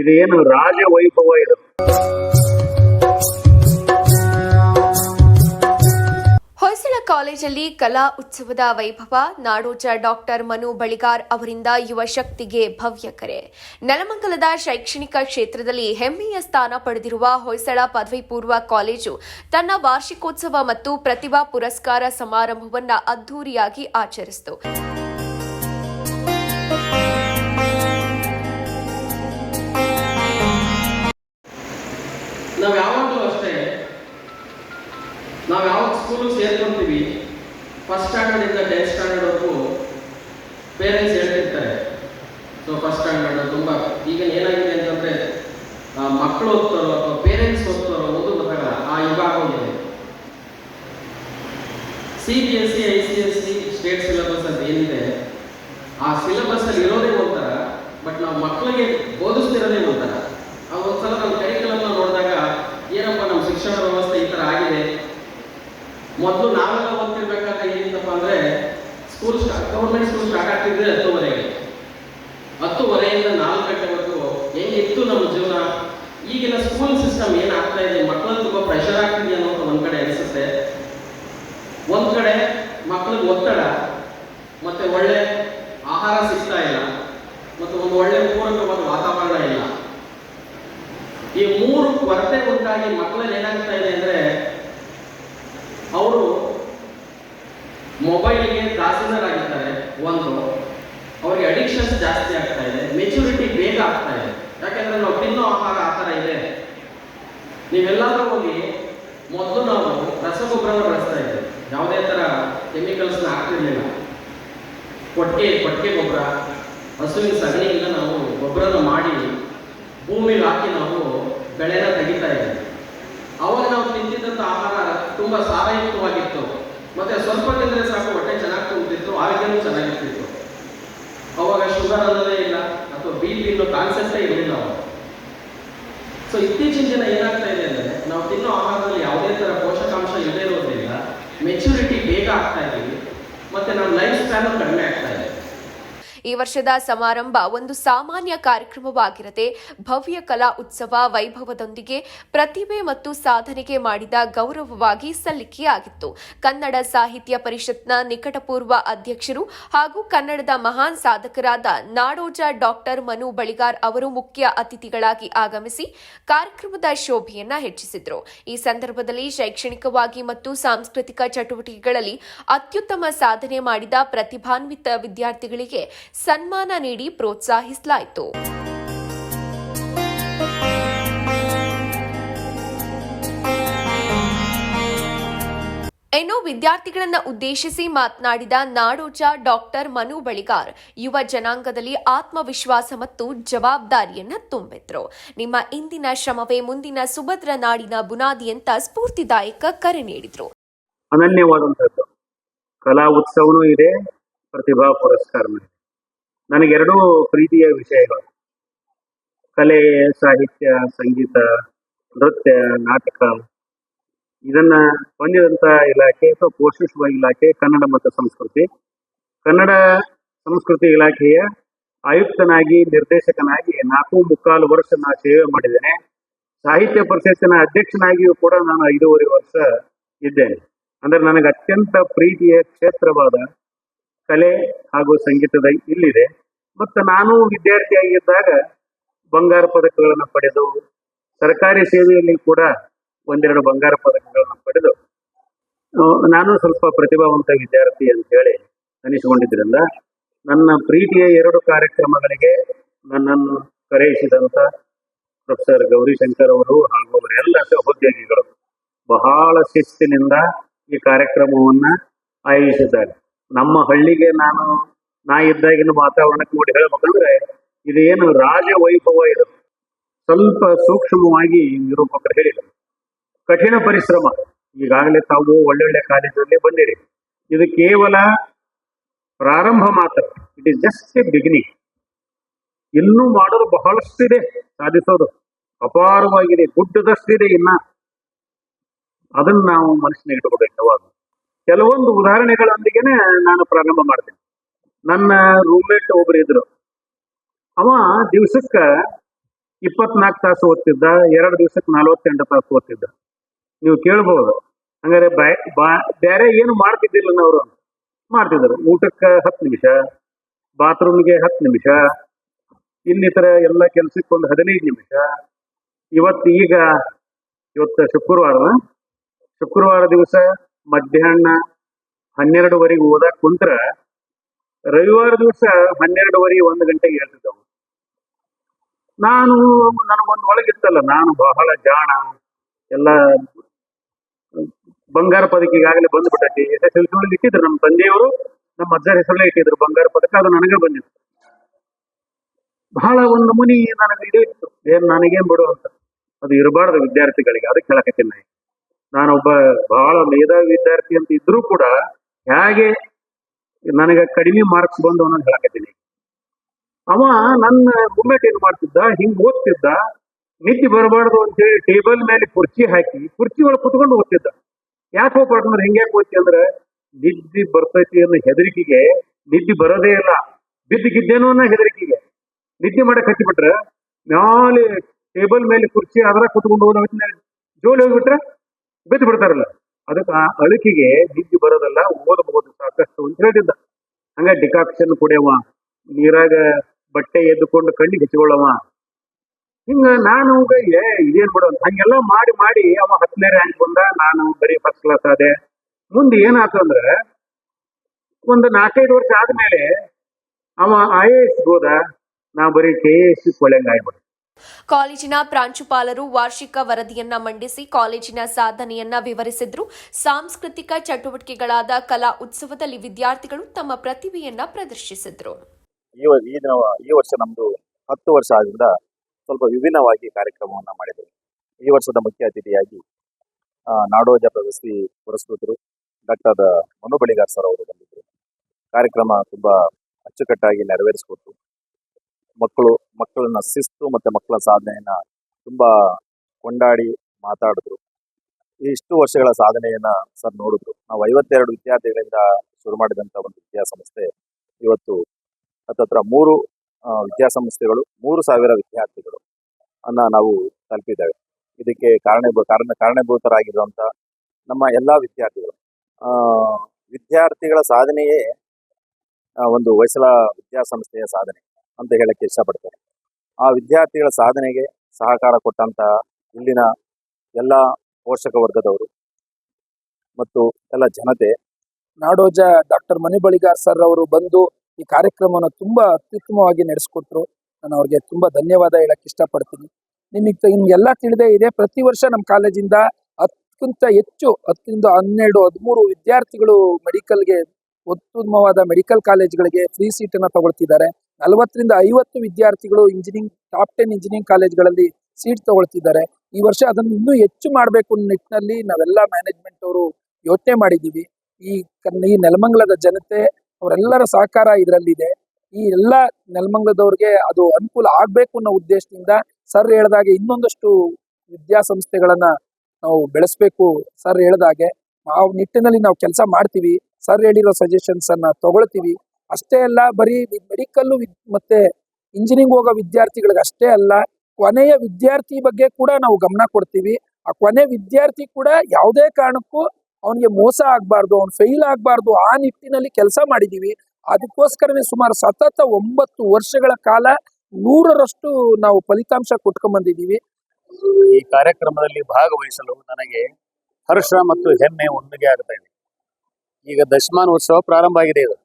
ಇದೇನು ರಾಜ ವೈಭವ ಇದು. ಹೊಯ್ಸಳ ಕಾಲೇಜಲ್ಲಿ ಕಲಾ ಉತ್ಸವದ ವೈಭವ, ನಾಡೋಜ ಡಾಕ್ಟರ್ ಮನು ಬಳಿಗಾರ್ ಅವರಿಂದ ಯುವ ಶಕ್ತಿಗೆ ಭವ್ಯ ಕರೆ. ನೆಲಮಂಗಲದ ಶೈಕ್ಷಣಿಕ ಕ್ಷೇತ್ರದಲ್ಲಿ ಹೆಮ್ಮೆಯ ಸ್ಥಾನ ಪಡೆದಿರುವ ಹೊಯ್ಸಳ ಪದವಿ ಪೂರ್ವ ಕಾಲೇಜು ತನ್ನ ವಾರ್ಷಿಕೋತ್ಸವ ಮತ್ತು ಪ್ರತಿಭಾ ಪುರಸ್ಕಾರ ಸಮಾರಂಭವನ್ನು ಅದ್ದೂರಿಯಾಗಿ ಆಚರಿಸಿತು. ಸ್ಕೂಲಿಗೆ ಸೇರ್ಕೊಂತೀವಿ. ಫಸ್ಟ್ ಸ್ಟ್ಯಾಂಡರ್ಡ್ ಸ್ಟ್ಯಾಂಡರ್ಡಿಂದ ಟೆಂತ್ ಸ್ಟ್ಯಾಂಡರ್ಡ್ವರೆಗೂ ಪೇರೆಂಟ್ಸ್ ಹೇಳ್ತಿರ್ತಾರೆ. ಸೊ ಫಸ್ಟ್ ಸ್ಟ್ಯಾಂಡರ್ಡ್ ತುಂಬ ಈಗ ಏನಾಗಿದೆ ಅಂತಂದರೆ ಮಕ್ಕಳು ಓದ್ತಾರೋ ಅಥವಾ ಪೇರೆಂಟ್ಸ್ ಓದ್ತಾರೋ ಒಂದು ಗೊತ್ತಾಗಲ್ಲ ಆ ಯುಗ ಆಗೋಗಿದೆ C B S C I C S C state syllabus ಅಂತ ಏನಿದೆ, ಆ ಸಿಲೆಬಸ್ ಅಲ್ಲಿ ಇರೋದೇ ಒಂಥರ ಬಟ್ ನಾವು ಮಕ್ಕಳಿಗೆ ಓದಿಸ್ತಿರೋದೇ ಒಂಥರ. ಆ ಒಂದ್ಸಲ ನಮ್ಮ ಕರಿಕುಲಮ್ನ ನೋಡಿದಾಗ ಏನಪ್ಪ ನಮ್ಮ ಶಿಕ್ಷಣ ವ್ಯವಸ್ಥೆ ಈ ಥರ ಆಗಿದೆ ಮೊದಲು ನಾವೆಲ್ಲ ಓದ್ತಿರ್ಬೇಕಾದ್ರೆ ಏನಿತ್ತಪ್ಪ ಅಂದ್ರೆ ಸ್ಕೂಲ್ ಗೌರ್ಮೆಂಟ್ ಸ್ಕೂಲ್ ಸ್ಟಾರ್ಟ್ ಆಗ್ತಿದ್ರೆ ಹತ್ತುವರೆಗೆ. ಹತ್ತುವರೆಯಿಂದ ನಾಲ್ಕು ಗಂಟೆವರೆಗೂ ಹೆಂಗಿತ್ತು ನಮ್ಮ ಜೀವನ? ಈಗಿನ ಸ್ಕೂಲ್ ಸಿಸ್ಟಮ್ ಏನಾಗ್ತಾ ಇದೆ? ಮಕ್ಕಳಲ್ಲಿ ತುಂಬ ಪ್ರೆಷರ್ ಆಗ್ತಿದೆ ಅನ್ನೋದು ಒಂದ್ ಕಡೆ ಅನಿಸುತ್ತೆ. ಒಂದ್ ಕಡೆ ಮಕ್ಕಳಿಗೆ ಒತ್ತಡ, ಮತ್ತೆ ಒಳ್ಳೆ ಆಹಾರ ಸಿಗ್ತಾ ಇಲ್ಲ, ಮತ್ತು ಒಂದು ಒಳ್ಳೆ ಪೂರಕವಾದ ವಾತಾವರಣ ಇಲ್ಲ. ಈ ಮೂರು ಕೊರತೆ ಉಂಟಾಗಿ ಮಕ್ಕಳಲ್ಲಿ ಏನಾಗ್ತಾ ಇದೆ ಅಂದ್ರೆ ಅವರು ಮೊಬೈಲ್ಗೆ ದಾಸೀನರಾಗಿದ್ದಾರೆ ಒಂದು, ಅವರಿಗೆ ಅಡಿಕ್ಷನ್ಸ್ ಜಾಸ್ತಿ ಆಗ್ತಾ ಇದೆ. ಮೆಚುರಿಟಿ ಬೇಗ ಆಗ್ತಾ ಇದೆ. ಯಾಕಂದ್ರೆ ನಾವು ತಿನ್ನೋ ಆಹಾರ ಆ ಥರ ಇದೆ. ನೀವೆಲ್ಲಾದರೂ ಹೋಗಿ, ಮೊದಲು ನಾವು ರಸಗೊಬ್ಬರನ ಬಳಸ್ತಾ ಇದ್ದೇವೆ. ಯಾವುದೇ ಥರ ಕೆಮಿಕಲ್ಸ್ನ ಹಾಕ್ತಿರ್ಲಿಲ್ಲ. ಕೊಟ್ಟಿಗೆ ಕೊಟ್ಟಿಗೆ ಗೊಬ್ಬರ, ಹಸುವಿನ ಸಗಣಿಯಿಂದ ನಾವು ಗೊಬ್ಬರನ ಮಾಡಿ ಭೂಮಿಲಿ ಹಾಕಿ ನಾವು ಬೆಳೆನ ತೆಗಿತಾ ಇದ್ದೀವಿ. ಅವಾಗ ನಾವು ತಿಂತಿದ್ದಂಥ ಆಹಾರ ತುಂಬ ಸಾರಯುಕ್ತವಾಗಿತ್ತು ಮತ್ತೆ ಸ್ವಲ್ಪ ತಿಂದರೆ ಸಾಕು, ಹೊಟ್ಟೆ ಚೆನ್ನಾಗಿ ತುಂಬಿತ್ತು ಆರೋಗ್ಯನೂ ಚೆನ್ನಾಗಿರ್ತಿತ್ತು. ಅವಾಗ ಶುಗರ್ ಅನ್ನೋದೇ ಇಲ್ಲ, ಅಥವಾ ಬಿ ಪಿ ಅನ್ನೋ ಕಾನ್ಸೆಪ್ಟೇ ಇರಲಿಲ್ಲ ಅವಾಗ. ಸೊ ಇತ್ತೀಚಿನ ದಿನ ಏನಾಗ್ತಾ ಇದೆ ಅಂದರೆ, ನಾವು ತಿನ್ನೋ ಆಹಾರದಲ್ಲಿ ಯಾವುದೇ ಥರ ಪೋಷಕಾಂಶ ಇಲ್ಲದೇ ಇರೋದ್ರಿಂದ ಮೆಚುರಿಟಿ ಬೇಗ ಆಗ್ತಾ ಇದ್ದೀವಿ ಮತ್ತೆ ನಮ್ಮ ಲೈಫ್ ಸ್ಟೈಲು ಕಡಿಮೆ ಆಗ್ತಾ ಇದೆ. ಈ ವರ್ಷದ ಸಮಾರಂಭ ಒಂದು ಸಾಮಾನ್ಯ ಕಾರ್ಯಕ್ರಮವಾಗಿರದೆ ಭವ್ಯ ಕಲಾ ಉತ್ಸವ ವೈಭವದೊಂದಿಗೆ ಪ್ರತಿಭೆ ಮತ್ತು ಸಾಧನೆಗೆ ಮಾಡಿದ ಗೌರವವಾಗಿ ಸಲ್ಲಿಕೆಯಾಗಿತ್ತು. ಕನ್ನಡ ಸಾಹಿತ್ಯ ಪರಿಷತ್ನ ನಿಕಟಪೂರ್ವ ಅಧ್ಯಕ್ಷರು ಹಾಗೂ ಕನ್ನಡದ ಮಹಾನ್ ಸಾಧಕರಾದ ನಾಡೋಜ ಡಾಕ್ಟರ್ ಮನು ಬಳಿಗಾರ್ ಅವರು ಮುಖ್ಯ ಅತಿಥಿಗಳಾಗಿ ಆಗಮಿಸಿ ಕಾರ್ಯಕ್ರಮದ ಶೋಭೆಯನ್ನ ಹೆಚ್ಚಿಸಿದ್ರು. ಈ ಸಂದರ್ಭದಲ್ಲಿ ಶೈಕ್ಷಣಿಕವಾಗಿ ಮತ್ತು ಸಾಂಸ್ಕೃತಿಕ ಚಟುವಟಿಕೆಗಳಲ್ಲಿ ಅತ್ಯುತ್ತಮ ಸಾಧನೆ ಮಾಡಿದ ಪ್ರತಿಭಾನ್ವಿತ ವಿದ್ಯಾರ್ಥಿಗಳಿಗೆ ಸನ್ಮಾನ ನೀಡಿ ಪ್ರೋತ್ಸಾಹಿಸಲಾಯಿತು. ಇನ್ನು ವಿದ್ಯಾರ್ಥಿಗಳನ್ನ ಉದ್ದೇಶಿಸಿ ಮಾತನಾಡಿದ ನಾಡೋಜ ಡಾಕ್ಟರ್ ಮನು ಬಳಿಗಾರ್, ಯುವ ಜನಾಂಗದಲ್ಲಿ ಆತ್ಮವಿಶ್ವಾಸ ಮತ್ತು ಜವಾಬ್ದಾರಿಯನ್ನ ತುಂಬಿದ್ರು. ನಿಮ್ಮ ಇಂದಿನ ಶ್ರಮವೇ ಮುಂದಿನ ಸುಭದ್ರ ನಾಡಿನ ಬುನಾದಿ ಅಂತ ಸ್ಫೂರ್ತಿದಾಯಕ ಕರೆ ನೀಡಿದ್ರು. ಅನನ್ಯವಾದಂತದ್ದು ಕಲಾ ಉತ್ಸವನೂ ಇದೆ, ಪ್ರತಿಭಾ ಪುರಸ್ಕಾರನೂ ನನಗೆರಡೂ ಪ್ರೀತಿಯ ವಿಷಯಗಳು. ಕಲೆ, ಸಾಹಿತ್ಯ, ಸಂಗೀತ, ನೃತ್ಯ, ನಾಟಕ, ಇದನ್ನ ಹೊಂದಿದಂತ ಇಲಾಖೆ ಅಥವಾ ಪೋಷಿಸುವ ಇಲಾಖೆ ಕನ್ನಡ ಮತ್ತು ಸಂಸ್ಕೃತಿ. ಕನ್ನಡ ಸಂಸ್ಕೃತಿ ಇಲಾಖೆಯ ಆಯುಕ್ತನಾಗಿ, ನಿರ್ದೇಶಕನಾಗಿ ನಾಲ್ಕು ಮುಕ್ಕಾಲು ವರ್ಷ ನಾನು ಸೇವೆ ಮಾಡಿದ್ದೇನೆ. ಸಾಹಿತ್ಯ ಪರಿಷತ್ತಿನ ಅಧ್ಯಕ್ಷನಾಗಿಯೂ ಕೂಡ ನಾನು ಐದೂವರೆ ವರ್ಷ ಇದ್ದೇನೆ. ಅಂದ್ರೆ ನನಗೆ ಅತ್ಯಂತ ಪ್ರೀತಿಯ ಕ್ಷೇತ್ರವಾದ ಕಲೆ ಹಾಗೂ ಸಂಗೀತದ ಇಲ್ಲಿದೆ. ಮತ್ತು ನಾನು ವಿದ್ಯಾರ್ಥಿಯಾಗಿದ್ದಾಗ ಬಂಗಾರ ಪದಕಗಳನ್ನು ಪಡೆದು ಸರ್ಕಾರಿ ಸೇವೆಯಲ್ಲಿ ಕೂಡ ಒಂದೆರಡು ಬಂಗಾರ ಪದಕಗಳನ್ನು ಪಡೆದು ನಾನು ಸ್ವಲ್ಪ ಪ್ರತಿಭಾವಂತ ವಿದ್ಯಾರ್ಥಿ ಅಂತ ಹೇಳಿ ಅನಿಸಿಕೊಂಡಿದ್ರಿಂದ ನನ್ನ ಪ್ರೀತಿಯ ಎರಡು ಕಾರ್ಯಕ್ರಮಗಳಿಗೆ ನನ್ನನ್ನು ಕರೆಯಿಸಿದಂಥ ಪ್ರೊಫೆಸರ್ ಗೌರಿಶಂಕರ್ ಅವರು ಹಾಗೂ ಅವರೆಲ್ಲ ಸಹೋದ್ಯೋಗಿಗಳು ಬಹಳ ಶಿಸ್ತಿನಿಂದ ಈ ಕಾರ್ಯಕ್ರಮವನ್ನ ಆಯೋಜಿಸಿದ್ದಾರೆ. ನಮ್ಮ ಹಳ್ಳಿಗೆ ನಾನು ನಾ ಇದ್ದಾಗಿನ ವಾತಾವರಣಕ್ಕೆ ನೋಡಿ ಹೇಳ್ಬೇಕಂದ್ರೆ ಇದೇನು ರಾಜ ವೈಭವ ಇದು. ಸ್ವಲ್ಪ ಸೂಕ್ಷ್ಮವಾಗಿ ನಿರೂಪಕರು ಹೇಳಿದರು. ಕಠಿಣ ಪರಿಶ್ರಮ. ಈಗಾಗಲೇ ತಾವು ಒಳ್ಳೊಳ್ಳೆ ಕಾಲೇಜಲ್ಲಿ ಬಂದಿರಿ. ಇದು ಕೇವಲ ಪ್ರಾರಂಭ ಮಾತ್ರ. It is just a beginning ಇನ್ನೂ ಮಾಡೋದು ಬಹಳಷ್ಟಿದೆ ಸಾಧಿಸೋದು. ಅಪಾರವಾಗಿದೆ, ಗುಡ್ಡದಷ್ಟಿದೆ ಇನ್ನ. ಅದನ್ನ ನಾವು ಮನಸ್ಸಿನ ಇಟ್ಕೋಬೇಕು ಯಾವಾಗ. ಕೆಲವೊಂದು ಉದಾಹರಣೆಗಳೊಂದಿಗೆನೆ ನಾನು ಪ್ರಾರಂಭ ಮಾಡ್ತೇನೆ. ನನ್ನ ರೂಮ್ಮೇಟ್ ಒಬ್ರು ಇದ್ರು. ಅವ ದಿವ್ಸಕ್ಕ ಇಪ್ಪತ್ನಾಲ್ಕು ತಾಸು ಓದ್ತಿದ್ದ, ಎರಡು ದಿವ್ಸಕ್ಕೆ ನಲವತ್ತೆಂಟು ತಾಸು ಓದ್ತಿದ್ದ. ನೀವು ಕೇಳ್ಬೋದು. ಹಂಗಾರೆ ಬೇರೆ ಏನು ಮಾಡ್ತಿದ್ದಿಲ್ಲ ಅವರು. ಮಾಡ್ತಿದ್ರು ಊಟಕ್ಕೆ ಹತ್ತು ನಿಮಿಷ, ಬಾತ್ರೂಮ್ಗೆ ಹತ್ತು ನಿಮಿಷ, ಇನ್ನಿತರ ಎಲ್ಲ ಕೆಲ್ಸಕ್ಕೆ ಒಂದು ಹದಿನೈದು ನಿಮಿಷ. ಇವತ್ತು ಈಗ, ಇವತ್ತು ಶುಕ್ರವಾರ ಶುಕ್ರವಾರ ದಿವಸ ಮಧ್ಯಾಹ್ನ ಹನ್ನೆರಡುವರೆಗೆ ಓದಕ್ಕೆ ಕುಂತ್ರ ರವಿವಾರ ದಿವಸ ಹನ್ನೆರಡುವರೆ ಒಂದು ಗಂಟೆಗೆ ಹೇಳ್ತಿದ್ದವು. ನಾನು ನನಗೊಂದು ಒಳಗಿತ್ತಲ್ಲ ನಾನು ಬಹಳ ಜಾಣ, ಎಲ್ಲ ಬಂಗಾರ ಪದಕ ಈಗಾಗಲೇ ಬಂದ್ಬಿಟ್ಟೈತಿ ಎಸ್ ಇಟ್ಟಿದ್ರು ನಮ್ಮ ತಂದೆಯವರು, ನಮ್ಮ ಅಜ್ಜರ ಹೆಸರಲ್ಲೇ ಇಟ್ಟಿದ್ರು ಬಂಗಾರ ಪದಕ, ಅದು ನನಗೆ ಬಂದಿತ್ತು. ಬಹಳ ಒಂದು ಮುನಿ ನನಗೆ ಇದು ಇತ್ತು. ಏನ್ ನನಗೇನ್ ಬಿಡು ಅಂತ. ಅದು ಇರಬಾರ್ದು ವಿದ್ಯಾರ್ಥಿಗಳಿಗೆ, ಅದಕ್ಕೆ ಹೇಳಕತ್ತೀನಿ ನಾನು. ನಾನೊಬ್ಬ ಬಹಳ ಮೇಧಾವಿ ವಿದ್ಯಾರ್ಥಿ ಅಂತ ಇದ್ರೂ ಕೂಡ, ಹೇಗೆ ನನಗೆ ಕಡಿಮೆ ಮಾರ್ಕ್ಸ್ ಬಂದು ಅನ್ನೋದು ಹೇಳಕತ್ತೀನಿ. ಅವ ನನ್ನ ಗುಮ್ಮೆಟ್ ಏನ್ ಮಾಡ್ತಿದ್ದ? ಹಿಂಗ್ ಓದ್ತಿದ್ದ. ನಿದ್ದೆ ಬರಬಾರ್ದು ಅಂತೇಳಿ ಟೇಬಲ್ ಮೇಲೆ ಕುರ್ಚಿ ಹಾಕಿ, ಕುರ್ಚಿ ಒಳಗೆ ಕುತ್ಕೊಂಡು ಓದ್ತಿದ್ದ. ಯಾಕೆ ಹೋಗ್ಬಾರ್ದು ಹಿಂಗ್ಯಾಕೆ ಓದ್ತಿ ಅಂದ್ರೆ, ನಿದ್ದೆ ಬರ್ತೈತಿ ಅನ್ನೋ ಹೆದರಿಕೆಗೆ ನಿದ್ದೆ ಬರೋದೇ ಇಲ್ಲ. ಬಿದ್ದಿಗಿದ್ದೇನೋ ಅನ್ನೋ ಹೆದರಿಕೆಗೆ. ನಿದ್ದೆ ಮಾಡಕ್ ಹಚ್ಚಿಬಿಟ್ರೆ ಮ್ಯಾಲೆ ಟೇಬಲ್ ಮೇಲೆ ಕುರ್ಚಿ ಅದರ ಕುತ್ಕೊಂಡು ಹೋದ ಜೋಲಿ ಹೋಗ್ಬಿಟ್ರೆ ಬಿದ್ದು ಬಿಡ್ತಾರಲ್ಲ ಅದಕ್ಕೆ ಆ ಅಳುಕಿಗೆ ಬರೋದಲ್ಲ ಓದಬಹುದು ಸಾಕಷ್ಟು ಅಂತ ಹೇಳಿದ್ದ. ಹಂಗ ಡಿಕಾಕ್ಷನ್ ಕುಡಿಯವ ನೀರಾಗ ಬಟ್ಟೆ ಎದ್ದುಕೊಂಡು ಕಣ್ಣಿಗೆ ಹಚ್ಕೊಳ್ಳವ ಹಿಂಗ ನಾನು ಏ, ಇದೇನ್ ಬಿಡೋ ಹಂಗೆಲ್ಲ ಮಾಡಿ ಮಾಡಿ ಅವ ಹತ್ತನೇ ರ್ಯಾಂಕ್ ಬಂದ, ನಾನು ಬರೀ ಫಸ್ಟ್ ಕ್ಲಾಸ್ ಆದೆ. ಮುಂದೆ ಏನಾಯ್ತು ಅಂದ್ರೆ, ಒಂದು ನಾಲ್ಕೈದು ವರ್ಷ ಆದ್ಮೇಲೆ ಅವ ಐ ಎ ಎಸ್ ಹೋದ. ನಾ ಬರೀ ಕೆ ಎ ಎಸ್ ಕೊಳೆಂಗ್ ಆಗ್ಬಿಟ್ಟೆ ಕಾಲೇಜಿನ ಪ್ರಾಂಶುಪಾಲರು ವಾರ್ಷಿಕ ವರದಿಯನ್ನ ಮಂಡಿಸಿ ಕಾಲೇಜಿನ ಸಾಧನೆಯನ್ನ ವಿವರಿಸಿದ್ರು. ಸಾಂಸ್ಕೃತಿಕ ಚಟುವಟಿಕೆಗಳಾದ ಕಲಾ ಉತ್ಸವದಲ್ಲಿ ವಿದ್ಯಾರ್ಥಿಗಳು ತಮ್ಮ ಪ್ರತಿಭೆಯನ್ನ ಪ್ರದರ್ಶಿಸಿದ್ರು. ಈ ವರ್ಷ ನಮ್ದು ಹತ್ತು ವರ್ಷ ಆದ್ರಿಂದ ಸ್ವಲ್ಪ ವಿಭಿನ್ನವಾಗಿ ಕಾರ್ಯಕ್ರಮವನ್ನ ಮಾಡಿದ್ರು. ಈ ವರ್ಷದ ಮುಖ್ಯ ಅತಿಥಿಯಾಗಿ ನಾಡೋಜ ಪ್ರಶಸ್ತಿ ಪುರಸ್ಕೃತರು ಡಾಕ್ಟರ್ ಮನು ಬಳಿಗಾರ್ ಸರ್ ಅವರು ಬಂದಿದ್ದರು ಕಾರ್ಯಕ್ರಮ ತುಂಬಾ ಅಚ್ಚುಕಟ್ಟಾಗಿ ನೆರವೇರಿಸಿಕೊಟ್ಟು ಮಕ್ಕಳು, ಮಕ್ಕಳನ್ನ ಶಿಸ್ತು ಮತ್ತೆ ಮಕ್ಕಳ ಸಾಧನೆಯನ್ನ ತುಂಬಾ ಕೊಂಡಾಡಿ ಮಾತಾಡಿದ್ರು. ಇಷ್ಟು ವರ್ಷಗಳ ಸಾಧನೆಯನ್ನ ಸರ್ ನೋಡಿದ್ರು. ನಾವು ಐವತ್ತೆರಡು ವಿದ್ಯಾರ್ಥಿಗಳಿಂದ ಶುರು ಮಾಡಿದಂತ ಒಂದು ವಿದ್ಯಾಸಂಸ್ಥೆ ಇವತ್ತು ಹತ್ತತ್ರ ಮೂರು ವಿದ್ಯಾಸಂಸ್ಥೆಗಳು, ಮೂರು ಸಾವಿರ ವಿದ್ಯಾರ್ಥಿಗಳು ಅನ್ನ ನಾವು ತಲುಪಿದ್ದೇವೆ. ಇದಕ್ಕೆ ಕಾರಣ ಕಾರಣ, ಕಾರಣಭೂತರಾಗಿರುವಂತ ನಮ್ಮ ಎಲ್ಲಾ ವಿದ್ಯಾರ್ಥಿಗಳು. ವಿದ್ಯಾರ್ಥಿಗಳ ಸಾಧನೆಯೇ ಒಂದು ಹೊಯ್ಸಳ ವಿದ್ಯಾಸಂಸ್ಥೆಯ ಸಾಧನೆ. ಅಂತ ಹೇಳಕ್ಕೆ ಇಷ್ಟಪಡ್ತೇನೆ. ಆ ವಿದ್ಯಾರ್ಥಿಗಳ ಸಾಧನೆಗೆ ಸಹಕಾರ ಕೊಟ್ಟಂತ ಇಲ್ಲಿನ ಎಲ್ಲ ಪೋಷಕ ವರ್ಗದವರು ಮತ್ತು ಎಲ್ಲ ಜನತೆ ನಾಡೋಜ ಡಾಕ್ಟರ್ ಮಣಿಬಳಿಗಾರ್ ಸರ್ ಅವರು ಬಂದು ಈ ಕಾರ್ಯಕ್ರಮವನ್ನು ತುಂಬಾ ಅತ್ಯುತ್ತಮವಾಗಿ ನಡೆಸ್ಕೊಟ್ರು. ನಾನು ಅವ್ರಿಗೆ ತುಂಬಾ ಧನ್ಯವಾದ ಹೇಳಕ್ ಇಷ್ಟಪಡ್ತೀನಿ. ನಿಮಗೆ ನಿಮ್ಗೆಲ್ಲ ತಿಳಿದೇ ಇದೆ. ಪ್ರತಿ ವರ್ಷ ನಮ್ಮ ಕಾಲೇಜಿಂದ ಹತ್ತಕ್ಕಿಂತ ಹೆಚ್ಚು, ಹತ್ತರಿಂದ ಹನ್ನೆರಡು, ಹದಿಮೂರು ವಿದ್ಯಾರ್ಥಿಗಳು ಮೆಡಿಕಲ್ಗೆ ಉತ್ತಮವಾದ ಮೆಡಿಕಲ್ ಕಾಲೇಜ್ಗಳಿಗೆ ಫ್ರೀ ಸೀಟನ್ನು ತಗೊಳ್ತಿದ್ದಾರೆ. ನಲವತ್ತರಿಂದ ಐವತ್ತು ವಿದ್ಯಾರ್ಥಿಗಳು ಇಂಜಿನಿಯರಿಂಗ್ ಟಾಪ್ ಟೆನ್ ಇಂಜಿನಿಯರಿಂಗ್ ಕಾಲೇಜ್ಗಳಲ್ಲಿ ಸೀಟ್ ತಗೊಳ್ತಿದ್ದಾರೆ. ಈ ವರ್ಷ ಅದನ್ನು ಇನ್ನೂ ಹೆಚ್ಚು ಮಾಡಬೇಕು ನಿಟ್ಟಿನಲ್ಲಿ ನಾವೆಲ್ಲ ಮ್ಯಾನೇಜ್ಮೆಂಟ್ ಅವರು ಯೋಚನೆ ಮಾಡಿದ್ದೀವಿ. ಈ ಈ ನೆಲಮಂಗಲದ ಜನತೆ, ಅವರೆಲ್ಲರ ಸಹಕಾರ ಇದರಲ್ಲಿದೆ. ಈ ಎಲ್ಲ ನೆಲಮಂಗಲದವ್ರಿಗೆ ಅದು ಅನುಕೂಲ ಆಗಬೇಕು ಅನ್ನೋ ಉದ್ದೇಶದಿಂದ ಸರ್ ಹೇಳ್ದಾಗೆ ಇನ್ನೊಂದಷ್ಟು ವಿದ್ಯಾಸಂಸ್ಥೆಗಳನ್ನ ನಾವು ಬೆಳೆಸಬೇಕು ಸರ್ ಹೇಳ್ದಾಗೆ ಆ ನಿಟ್ಟಿನಲ್ಲಿ ನಾವು ಕೆಲಸ ಮಾಡ್ತೀವಿ. ಸರ್ ಹೇಳಿರೋ ಸಜೆಷನ್ಸ್ ಅನ್ನ ತಗೊಳ್ತೀವಿ. ಅಷ್ಟೇ ಅಲ್ಲ, ಬರೀ ಮೆಡಿಕಲ್ ಮತ್ತೆ ಇಂಜಿನಿಯರಿಂಗ್ ಹೋಗೋ ವಿದ್ಯಾರ್ಥಿಗಳಿಗೆ ಅಷ್ಟೇ ಅಲ್ಲ, ಕೊನೆಯ ವಿದ್ಯಾರ್ಥಿ ಬಗ್ಗೆ ಕೂಡ ನಾವು ಗಮನ ಕೊಡ್ತೀವಿ. ಆ ಕೊನೆ ವಿದ್ಯಾರ್ಥಿ ಕೂಡ ಯಾವುದೇ ಕಾರಣಕ್ಕೂ ಅವನಿಗೆ ಮೋಸ ಆಗ್ಬಾರ್ದು, ಅವ್ನು ಫೇಲ್ ಆಗ್ಬಾರ್ದು, ಆ ನಿಟ್ಟಿನಲ್ಲಿ ಕೆಲಸ ಮಾಡಿದೀವಿ. ಅದಕ್ಕೋಸ್ಕರನೇ ಸುಮಾರು ಸತತ ಒಂಬತ್ತು ವರ್ಷಗಳ ಕಾಲ ನೂರರಷ್ಟು ನಾವು ಫಲಿತಾಂಶ ಕೊಟ್ಕೊಂಡ್ ಬಂದಿದೀವಿ ಈ ಕಾರ್ಯಕ್ರಮದಲ್ಲಿ ಭಾಗವಹಿಸಲು ನನಗೆ ಹರ್ಷ ಮತ್ತು ಹೆಮ್ಮೆ ಒಂದಿಗೆ ಆಗ್ತಾ ಇದೆ. ಈಗ ದಶಮಾನ ಉತ್ಸವ ಪ್ರಾರಂಭ ಆಗಿದೆ ಇದು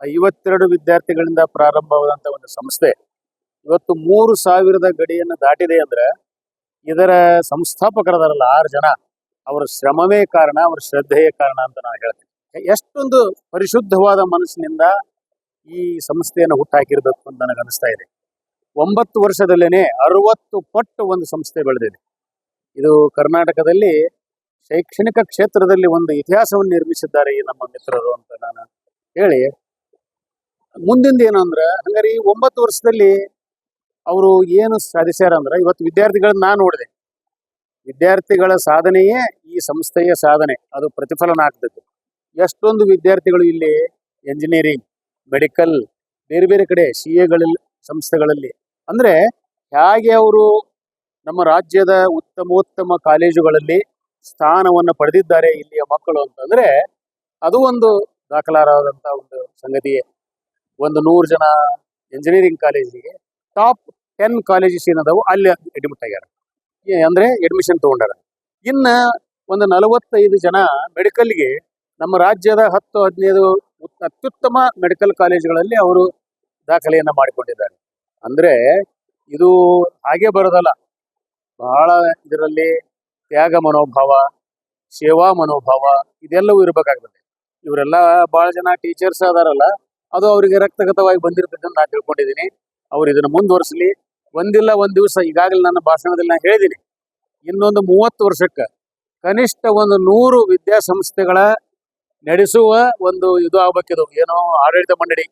ಐವತ್ತೆರಡು ವಿದ್ಯಾರ್ಥಿಗಳಿಂದ ಪ್ರಾರಂಭವಾದಂತ ಒಂದು ಸಂಸ್ಥೆ. ಇವತ್ತು ಮೂರು ಸಾವಿರದ ಗಡಿಯನ್ನು ದಾಟಿದೆ ಅಂದ್ರೆ ಇದರ ಸಂಸ್ಥಾಪಕರದಾರಲ್ಲ ಆರು ಜನ. ಅವರ ಶ್ರಮವೇ ಕಾರಣ, ಅವರ ಶ್ರದ್ಧೆಯೇ ಕಾರಣ ಅಂತ ನಾನು ಹೇಳ್ತೀನಿ. ಎಷ್ಟೊಂದು ಪರಿಶುದ್ಧವಾದ ಮನಸ್ಸಿನಿಂದ ಈ ಸಂಸ್ಥೆಯನ್ನು ಹುಟ್ಟಾಕಿರ್ಬೇಕು ಅಂತ ನನಗೆ ಅನಿಸ್ತಾ ಇದೆ. ಒಂಬತ್ತು ವರ್ಷದಲ್ಲೇನೆ ಅರವತ್ತು ಪಟ್ಟು ಒಂದು ಸಂಸ್ಥೆ ಬೆಳೆದಿದೆ. ಇದು ಕರ್ನಾಟಕದಲ್ಲಿ ಶೈಕ್ಷಣಿಕ ಕ್ಷೇತ್ರದಲ್ಲಿ ಒಂದು ಇತಿಹಾಸವನ್ನು ನಿರ್ಮಿಸಿದ್ದಾರೆ ಈ ನಮ್ಮ ಮಿತ್ರರು ಅಂತ ನಾನು ಹೇಳಿ ಮುಂದಿಂದ ಏನು ಅಂದ್ರೆ ಹಂಗಾರೆ ಈ ಒಂಬತ್ತು ವರ್ಷದಲ್ಲಿ ಅವರು ಏನು ಸಾಧಿಸ್ಯಾರ ಅಂದ್ರೆ, ಇವತ್ತು ವಿದ್ಯಾರ್ಥಿಗಳನ್ನ ನಾನು ನೋಡಿದೆ. ವಿದ್ಯಾರ್ಥಿಗಳ ಸಾಧನೆಯೇ ಈ ಸಂಸ್ಥೆಯ ಸಾಧನೆ. ಅದು ಪ್ರತಿಫಲನ ಆಗ್ತದೆ. ಎಷ್ಟೊಂದು ವಿದ್ಯಾರ್ಥಿಗಳು ಇಲ್ಲಿ ಎಂಜಿನಿಯರಿಂಗ್ ಮೆಡಿಕಲ್ ಬೇರೆ ಬೇರೆ ಕಡೆ ಸಿ ಎಗಳಲ್ಲಿ ಸಂಸ್ಥೆಗಳಲ್ಲಿ. ಅಂದ್ರೆ ಹೇಗೆ ಅವರು ನಮ್ಮ ರಾಜ್ಯದ ಉತ್ತಮೋತ್ತಮ ಕಾಲೇಜುಗಳಲ್ಲಿ ಸ್ಥಾನವನ್ನು ಪಡೆದಿದ್ದಾರೆ ಇಲ್ಲಿಯ ಮಕ್ಕಳು ಅಂತಂದ್ರೆ, ಅದು ಒಂದು ದಾಖಲಾರಾದಂತ ಒಂದು ಸಂಗತಿಯೇ. ಒಂದು ನೂರು ಜನ ಇಂಜಿನಿಯರಿಂಗ್ ಕಾಲೇಜಿಗೆ ಟಾಪ್ ಟೆನ್ ಕಾಲೇಜಸ್ ಏನದಾವು ಅಲ್ಲಿ ಅಡ್ಮಿಟ್ ಆಗ್ಯಾರ. ಅಂದ್ರೆ ಅಡ್ಮಿಷನ್ ತಗೊಂಡಾರ. ಇನ್ನ ಒಂದು ನಲವತ್ತೈದು ಜನ ಮೆಡಿಕಲ್ಗೆ ನಮ್ಮ ರಾಜ್ಯದ ಹತ್ತು, ಹದಿನೈದು ಅತ್ಯುತ್ತಮ ಮೆಡಿಕಲ್ ಕಾಲೇಜುಗಳಲ್ಲಿ ಅವರು ದಾಖಲೆಯನ್ನು ಮಾಡಿಕೊಂಡಿದ್ದಾರೆ. ಅಂದ್ರೆ ಇದು ಹಾಗೆ ಬರೋದಲ್ಲ. ಬಹಳ ಇದರಲ್ಲಿ ತ್ಯಾಗ ಮನೋಭಾವ, ಸೇವಾ ಮನೋಭಾವ ಇದೆಲ್ಲವೂ ಇರಬೇಕಾಗ್ತದೆ. ಇವರೆಲ್ಲ ಬಹಳ ಜನ ಟೀಚರ್ಸ್ ಅದಾರಲ್ಲ. ಅದು ಅವರಿಗೆ ರಕ್ತಗತವಾಗಿ ಬಂದಿರತಕ್ಕಂಥ ನಾನು ತಿಳ್ಕೊಂಡಿದ್ದೀನಿ. ಅವ್ರು ಇದನ್ನು ಮುಂದುವರಿಸಲಿ. ಒಂದಿಲ್ಲ ಒಂದು ದಿವಸ ಈಗಾಗಲೇ ನನ್ನ ಭಾಷಣದಲ್ಲಿ ನಾನು ಹೇಳಿದ್ದೀನಿ. ಇನ್ನೊಂದು ಮೂವತ್ತು ವರ್ಷಕ್ಕೆ ಕನಿಷ್ಠ ಒಂದು ನೂರು ವಿದ್ಯಾಸಂಸ್ಥೆಗಳ ನಡೆಸುವ ಒಂದು ಇದು ಆಗ್ಬೇಕಿದು. ಏನೋ ಆಡಳಿತ ಮಂಡಳಿ.